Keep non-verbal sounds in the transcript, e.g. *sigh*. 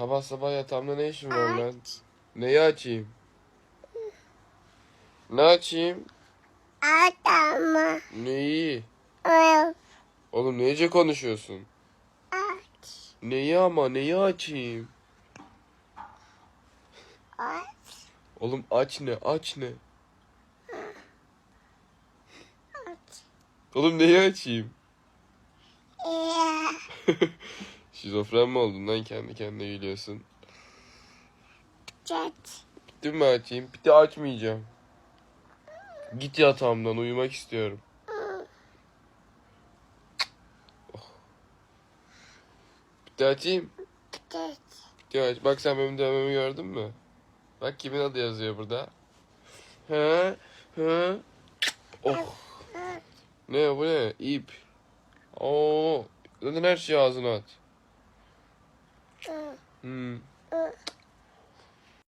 Sabah sabah yatağımda ne işim var lan? Neyi açayım? Ne açayım? Adamı. Neyi? Oğlum neyce konuşuyorsun? Aç. Neyi ama neyi açayım? Aç. Oğlum aç ne aç ne? Aç. Oğlum neyi açayım? *laughs* Şizofren mi oldun lan kendi kendine gülüyorsun? Çet. Bitti mi açayım? Bitti açmayacağım. Git yatağımdan uyumak istiyorum. Oh. Bitti açayım. Bitti aç. Bak sen benim dövmemi gördün mü? Bak kimin adı yazıyor burada. He? He? Oh. Ne bu ne? İp. Oo. Zaten her şeyi ağzına at. 嗯。嗯。嗯。